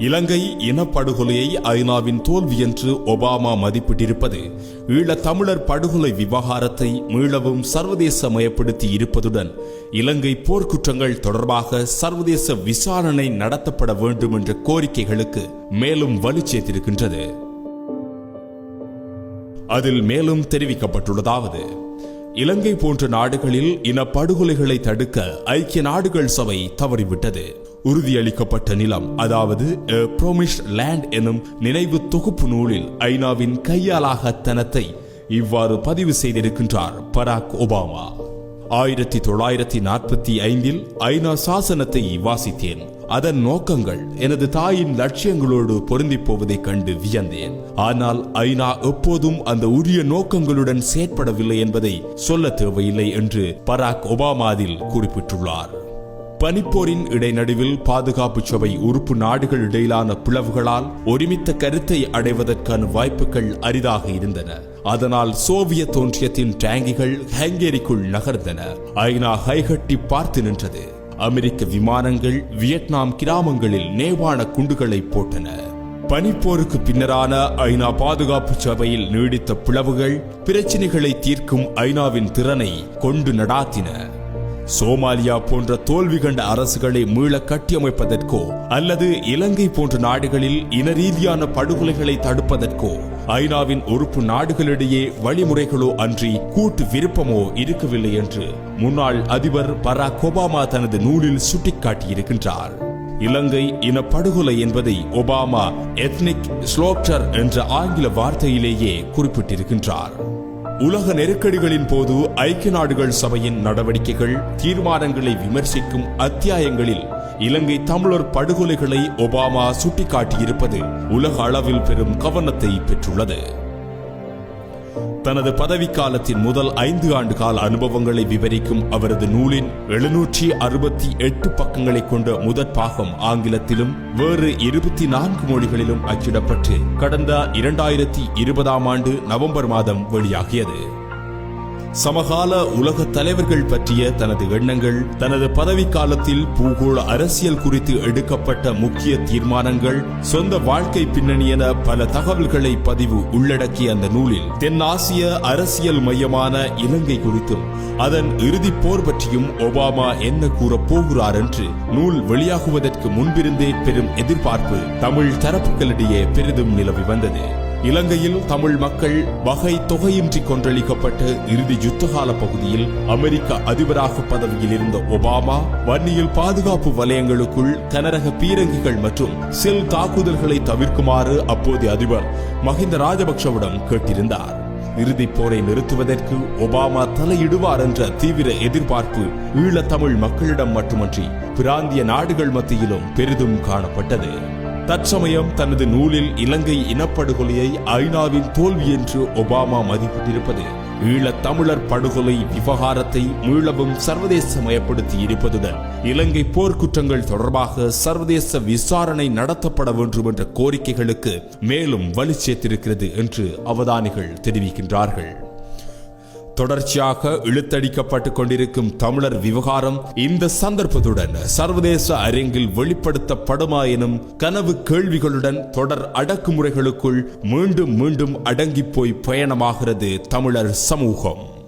இலங்கை இனப்படுகொலையை ஐநாவின் தோல்வி என்று ஒபாமா மதிப்பிட்டிருப்பது ஈழத்தமிழர் படுகொலை விவகாரத்தை மீளவும் சர்வதேசமயப்படுத்தி இருப்பதுடன் இலங்கை போர்க்குற்றங்கள் தொடர்பாக சர்வதேச விசாரணை நடத்தப்பட வேண்டும் என்ற கோரிக்கைகளுக்கு மேலும் வலு சேர்த்திருக்கின்றது. அதில் மேலும் தெரிவிக்கப்பட்டுள்ளதாவது இலங்கை போன்ற நாடுகளில் இனப்படுகொலைகளை தடுக்க ஐக்கிய நாடுகள் சபை தவறிவிட்டது. உறுதியளிக்கப்பட்ட நிலம் அதாவது ப்ரோமிஸ்ட் லேண்ட் எனும் நினைவு தொகுப்பு நூலில் ஐநாவின் கையாலாகத்தனத்தை இவ்வாறு பதிவு செய்திருக்கின்றார் பராக் ஒபாமா. ஆயிரத்தி தொள்ளாயிரத்தி நாற்பத்தி ஐந்தில் ஐநா சாசனத்தை வாசித்தேன். அதன் நோக்கங்கள் எனது தாயின் லட்சியங்களோடு பொருந்திப் போவதைக் கண்டு வியந்தேன். ஆனால் ஐநா எப்போதும் அந்த உரிய நோக்கங்களுடன் செயற்படவில்லை என்பதை சொல்ல தேவையில்லை என்று பராக் ஒபாமாதில் குறிப்பிட்டுள்ளார். பனிப்போரின் இடைநடுவில் பாதுகாப்பு சபை உறுப்பு நாடுகள் இடையிலான பிளவுகளால் ஒருமித்த கருத்தை அடைவதற்கான வாய்ப்புகள் அரிதாக இருந்தன. அதனால் சோவியத் ஒன்றியத்தின் டேங்கிகள் ஹங்கேரிக்குள் நகர்ந்தன. ஐநா கைகட்டி பார்த்து நின்றது. அமெரிக்க விமானங்கள் வியட்நாம் கிராமங்களில் நேவான குண்டுகளை போட்டன. பனிப்போருக்கு பின்னரான ஐநா பாதுகாப்பு சபையில் நீடித்த பிளவுகள் பிரச்சினைகளை தீர்க்கும் ஐநாவின் திறனை கொண்டு நடாத்தின. சோமாலியா போன்ற தோல்வி கண்ட அரசுகளை மீள கட்டியமைப்பதற்கோ அல்லது இலங்கை போன்ற நாடுகளில் இன ரீதியான படுகொலைகளை தடுப்பதற்கோ ஐநாவின் உறுப்பு நாடுகளிடையே வழிமுறைகளோ அன்றி கூட்டு விருப்பமோ இருக்கவில்லை என்று முன்னாள் அதிபர் பராக் ஒபாமா தனது நூலில் சுட்டிக்காட்டியிருக்கின்றார். இலங்கை இன படுகொலை என்பதை ஒபாமா எத்னிக் ஸ்லோப்டர் என்ற ஆங்கில வார்த்தையிலேயே குறிப்பிட்டிருக்கின்றார். உலக நெருக்கடிகளின் போது ஐக்கிய நாடுகள் சபையின் நடவடிக்கைகள் தீர்மானங்களை விமர்சிக்கும் அத்தியாயங்களில் இலங்கை தமிழர் படுகொலைகளை ஒபாமா சுட்டிக்காட்டியிருப்பது உலக அளவில் பெரும் கவனத்தை பெற்றுள்ளது. தனது பதவிக்காலத்தின் முதல் ஐந்து ஆண்டு கால அனுபவங்களை விவரிக்கும் அவரது நூலின் எழுநூற்றி அறுபத்தி எட்டு பக்கங்களை கொண்ட முதற் பாகம் ஆங்கிலத்திலும் வேறு இருபத்தி நான்கு மொழிகளிலும் அச்சிடப்பட்டு கடந்த இரண்டாயிரத்தி இருபதாம் ஆண்டு நவம்பர் மாதம் வெளியாகியது. சமகால உலக தலைவர்கள் பற்றிய தனது எண்ணங்கள் தனது பதவிக்காலத்தில் பூகோள அரசியல் குறித்து எடுக்கப்பட்ட முக்கிய தீர்மானங்கள் சொந்த வாழ்க்கை பின்னணி என பல தகவல்களை பதிவு உள்ளடக்கிய அந்த நூலில் தென்னாசிய அரசியல் மையமான இலங்கை குறித்தும் அதன் இறுதி போர் பற்றியும் ஒபாமா என்ன கூறப் போகிறார் என்று நூல் வெளியாகுவதற்கு முன்பிருந்தே பெரும் எதிர்பார்ப்பு தமிழ் தரப்புகளிடையே பெரிதும் நிலவி வந்தது. இலங்கையில் தமிழ் மக்கள் வகை தொகையின்றி கொன்றளிக்கப்பட்ட இறுதி யுத்தகால பகுதியில் அமெரிக்க அதிபராக பதவியில் இருந்த ஒபாமா வன்னியில் பாதுகாப்பு வலயங்களுக்குள் கனரக பீரங்கிகள் மற்றும் செல் தாக்குதல்களை தவிர்க்குமாறு அப்போதைய அதிபர் மஹிந்த ராஜபக்சவிடம் கேட்டிருந்தார். இறுதிப் போரை நிறுத்துவதற்கு ஒபாமா தலையிடுவார் என்ற தீவிர எதிர்பார்ப்பு ஈழத்தமிழ் மக்களிடம் மட்டுமன்றி பிராந்திய நாடுகள் மத்தியிலும் பெரிதும் காணப்பட்டது. தற்சமயம் தனது நூலில் இலங்கை இனப்படுகொலையை ஐநாவின் தோல்வி என்று ஒபாமா மதிப்பிட்டிருப்பது ஈழத் தமிழர் படுகொலை விவகாரத்தை மீளவும் சர்வதேசமயப்படுத்தி இருப்பதுடன் இலங்கை போர்க்குற்றங்கள் தொடர்பாக சர்வதேச விசாரணை நடத்தப்பட வேண்டும் என்ற கோரிக்கைகளுக்கு மேலும் வலு சேர்த்திருக்கிறது என்று அவதானிகள் தெரிவிக்கின்றார்கள். தொடர்ச்சியாக இழுத்தடிக்கப்பட்டுக் கொண்டிருக்கும் தமிழர் விவகாரம் இந்த சந்தர்ப்பத்துடன் சர்வதேச அரங்கில் வெளிப்படுத்தப்படுமா எனும் கனவு கேள்விகளுடன் தொடர் அடக்குமுறைகளுக்குள் மீண்டும் மீண்டும் அடங்கி போய் பயணமாகிறது தமிழர் சமூகம்.